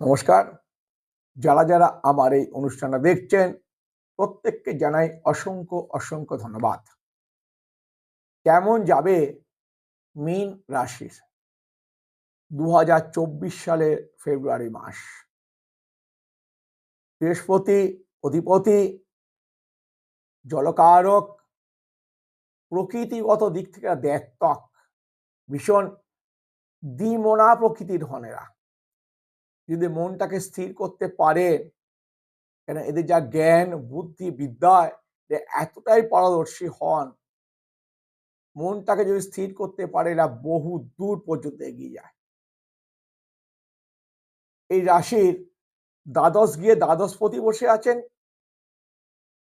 নমস্কার। যারা যারা আমার এই অনুষ্ঠানটা দেখছেন, প্রত্যেককে জানাই অসংখ্য অসংখ্য ধন্যবাদ। কেমন যাবে মীন রাশির? দু হাজার চব্বিশ সালের ফেব্রুয়ারি মাস। বৃহস্পতি, অধিপতি, জলকারক, প্রকৃতিগত দিক থেকে দ্যাত্তক ভীষণ দ্বিমনা প্রকৃতির হনেরা যদি মনটাকে স্থির করতে পারেন কেন এদের যা জ্ঞান, বুদ্ধি বিদ্যায় এতটাই পারদর্শী হন, মনটাকে যদি স্থির করতে পারে, এরা বহু দূর পর্যন্ত এগিয়ে যায়। এই রাশির দ্বাদশ গিয়ে দ্বাদশপতি বসে আছেন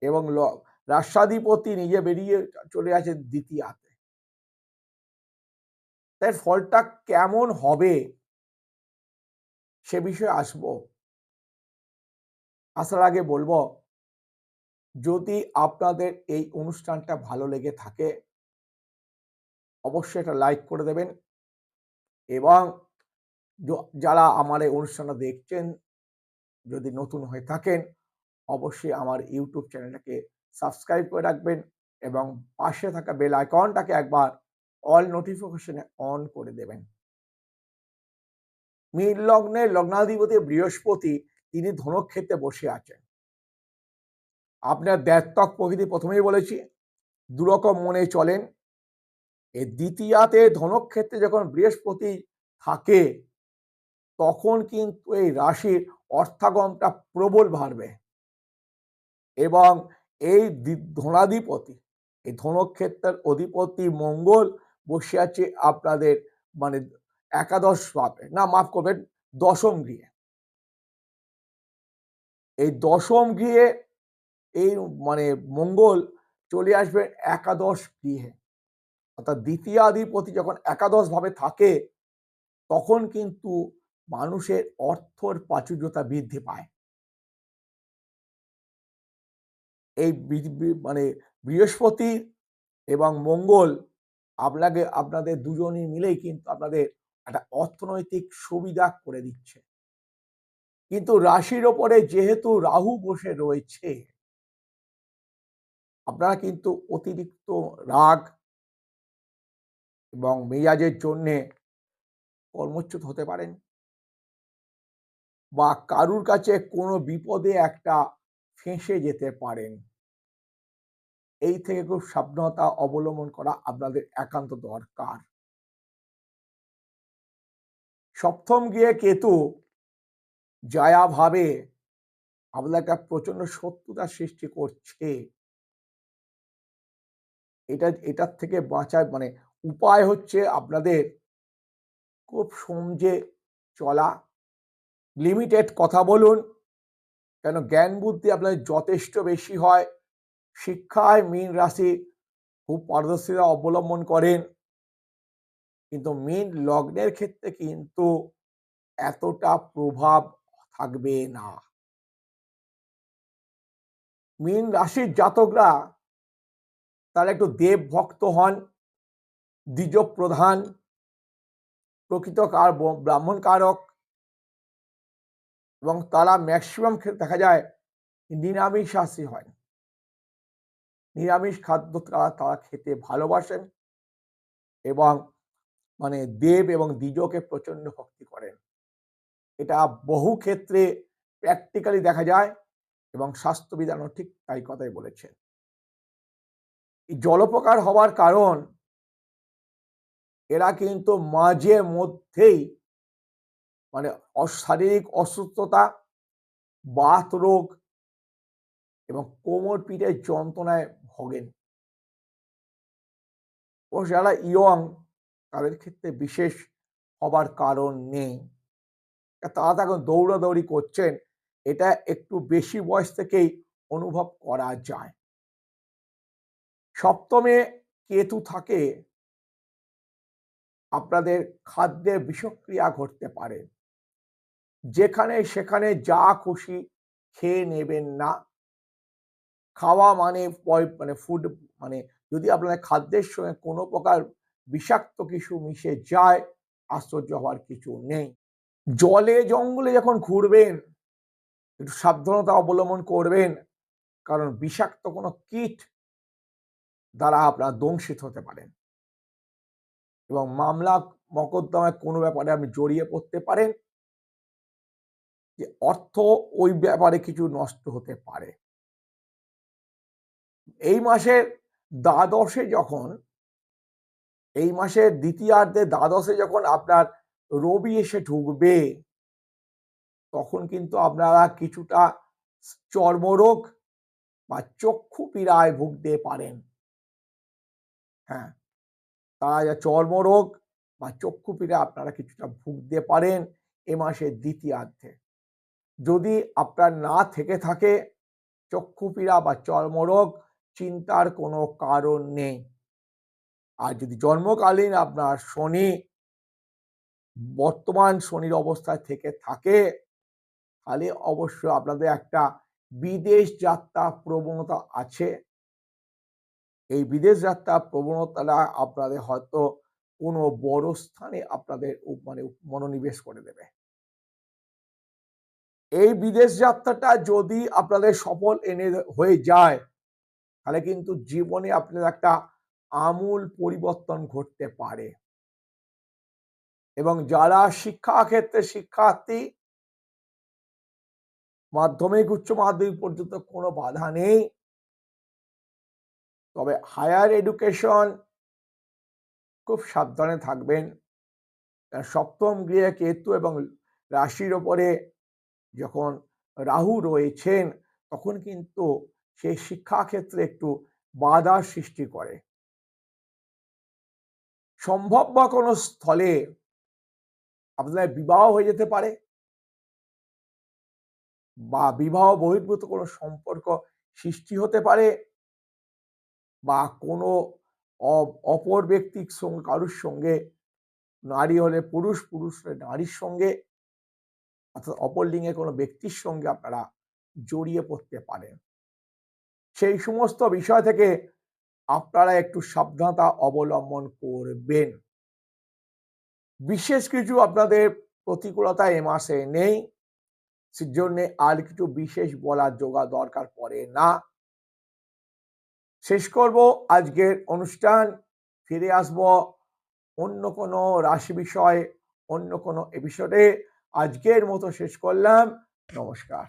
এবং রাষ্ট্রাধিপতি নিজে বেরিয়ে চলে আছেন দ্বিতীয়াতে। তাই ফলটা কেমন হবে? সে বিষয়ে আসব। আসার আগে বলব, যদি আপনাদের এই অনুষ্ঠানটা ভালো লেগে থাকে, অবশ্যই এটা লাইক করে দেবেন এবং যারা আমার এই অনুষ্ঠানটা দেখছেন, যদি নতুন হয়ে থাকেন, অবশ্যই আমার ইউটিউব চ্যানেলটাকে সাবস্ক্রাইব করে রাখবেন এবং পাশে থাকা বেল আইকনটাকে একবার অল নোটিফিকেশনে অন করে দেবেন। মীর লগ্নের লগ্নাধিপতি বৃহস্পতি তিনি ধনক্ষেত্রে বসে আছেন। আপনার দ্যাত্তক প্রকৃতি প্রথমেই বলেছি, দুরকম মনে চলেন। এই দ্বিতীয়াতে ধনক্ষেত্রে যখন বৃহস্পতি থাকে, তখন কিন্তু এই রাশির অর্থাগমটা প্রবল বাড়বে। এবং এই ধনাধিপতি, এই ধনক্ষেত্রের অধিপতি মঙ্গল বসে আছে আপনাদের মানে একাদশ ভাবে না, মাফ করবেন, দশম গৃহে। এই দশম গৃহে এই মানে মঙ্গল চলে আসবে একাদশ গৃহে। অর্থাৎ দ্বিতীয়াধিপতি যখন একাদশ ভাবে থাকে, তখন কিন্তু মানুষের অর্থর প্রাচুর্যতা বৃদ্ধি পায়। এই মানে বৃহস্পতি এবং মঙ্গল আপনাকে, আপনাদের দুজনই মিলেই কিন্তু আপনাদের একটা অর্থনৈতিক সুবিধা করে দিচ্ছে। কিন্তু রাশির ওপরে যেহেতু রাহু বসে রয়েছে, আপনারা কিন্তু অতিরিক্ত রাগ এবং মেজাজের জন্যে কর্মচ্যুত হতে পারেন। বা কারুর কাছে কোনো বিপদে একটা ফেঁসে যেতে পারেন। এই থেকে খুব সাবধানতা অবলম্বন করা আপনাদের একান্ত দরকার। সপ্তম গিয়ে কেতু জয়া ভাবে আপনার একটা প্রচণ্ড শত্রুতা সৃষ্টি করছে। এটা, এটার থেকে বাঁচার মানে উপায় হচ্ছে আপনাদের খুব সমঝে চলা। লিমিটেড কথা বলুন, কেন জ্ঞান বুদ্ধি আপনাদের যথেষ্ট বেশি হয়। শিক্ষায় মীন রাশি খুব পারদর্শিতা অবলম্বন করেন। কিন্তু মেন লগ্নের ক্ষেত্রে কিন্তু এতটা প্রভাব থাকবে না। মীন রাশির জাতকরা তারা একটু দেব ভক্ত হন দ্বিজ প্রধান প্রকৃত কার ব্রাহ্মণ কারক এবং তারা ম্যাক্সিমাম দেখা যায় নিরামিষাসী হয়। নিরামিষ খাদ্য তারা তারা খেতে ভালোবাসেন এবং মানে দেব এবং দ্বিজকে প্রচণ্ড ভক্তি করেন। এটা বহু ক্ষেত্রে প্র্যাকটিক্যালি দেখা যায় এবং স্বাস্থ্যবিধানও ঠিক তাই কথাই বলেছেন। জলপ্রকার হওয়ার কারণ এরা কিন্তু মাঝে মধ্যেই মানে শারীরিক অসুস্থতা, বাত রোগ এবং কোমর পিঠের যন্ত্রণায় ভোগেন। ও যারা ইয়ং তাদের ক্ষেত্রে বিশেষ হবার কারণ নেই। তারা তখন দৌড়াদৌড়ি করছেন, এটা একটু বেশি বয়স থেকেই অনুভব করা যায়। সপ্তমে কেতু থাকে, আপনাদের খাদ্যের বিষক্রিয়া ঘটতে পারে। যেখানে সেখানে যা খুশি খেয়ে নেবেন না। খাওয়া মানে মানে ফুড মানে যদি আপনাদের খাদ্যের সঙ্গে কোনো প্রকার বিষাক্ত কিছু মিশে যায়, আশ্চর্য হওয়ার কিছু নেই। জলে জঙ্গলে যখন ঘুরবেন, একটু সাবধানতা অবলম্বন করবেন, কারণ বিষাক্ত কোনো কীট দ্বারা আপনার দংশিত হতে পারেন। এবং মামলা মকদ্দমায় কোনো ব্যাপারে আপনি জড়িয়ে পড়তে পারেন যে অর্থ ওই ব্যাপারে কিছু নষ্ট হতে পারে। এই মাসের দ্বাদশে যখন এই মাসের দ্বিতীয়ার্ধে দ্বাদশে যখন আপনার রবি এসে ঢুকবে, তখন কিন্তু আপনারা কিছুটা চর্মরোগ বা চক্ষু পীড়ায় ভুগতে পারেন। হ্যাঁ তারা যা চর্মরোগ বা চক্ষু পীড়া আপনারা কিছুটা ভুগতে পারেন এ মাসের দ্বিতীয়ার্ধে। যদি আপনার না থেকে থাকে চক্ষু পীড়া বা চর্মরোগ, চিন্তার কোনো কারণ নেই। আর যদি জন্মকালীন আপনার শনি বর্তমান শনির অবস্থায় থেকে থাকে, তাহলে অবশ্য আপনাদের একটা বিদেশ যাত্রা প্রবণতা আছে। এই বিদেশ যাত্রা প্রবণতাটা আপনাদের হয়তো কোনো বড় স্থানে আপনাদের মানে মনোনিবেশ করে দেবে। এই বিদেশ যাত্রাটা যদি আপনাদের সফল এনে হয়ে যায়, তাহলে কিন্তু জীবনে আপনাদের একটা আমূল পরিবর্তন ঘটতে পারে। এবং যারা শিক্ষা ক্ষেত্রে শিক্ষার্থী মাধ্যমিক, উচ্চ মাধ্যমিক পর্যন্ত কোনো বাধা নেই। তবে হায়ার এডুকেশন খুব সাবধানে থাকবেন। সপ্তম গৃহে কেতু এবং রাশির ওপরে যখন রাহু রয়েছেন, তখন কিন্তু সেই শিক্ষাক্ষেত্রে একটু বাধার সৃষ্টি করে। সম্ভব বা কোনো স্থলে আপনাদের বিবাহ হয়ে যেতে পারে? বা বিবাহ বহির্ভূত কোনো সম্পর্ক সৃষ্টি হতে পারে? বা কোনো অপর ব্যক্তির সঙ্গে, কারুর সঙ্গে, নারী হলে পুরুষ পুরুষ হলে নারীর সঙ্গে, অর্থাৎ অপর লিঙ্গে কোনো ব্যক্তির সঙ্গে আপনারা জড়িয়ে পড়তে পারেন। সেই সমস্ত বিষয় থেকে আপনারা একটু সাবধানতা অবলম্বন করবেন। বিশেষ কিছু আপনাদের প্রতিকূলতা এ মাসে নেই, সেজন্য আর কিছু বিশেষ বলার যোগা দরকার পড়ে না। শেষ করব আজকের অনুষ্ঠান, ফিরে আসব অন্য কোনো রাশি বিষয়, অন্য কোনো এপিসোডে আজকের মতো শেষ করলাম, নমস্কার।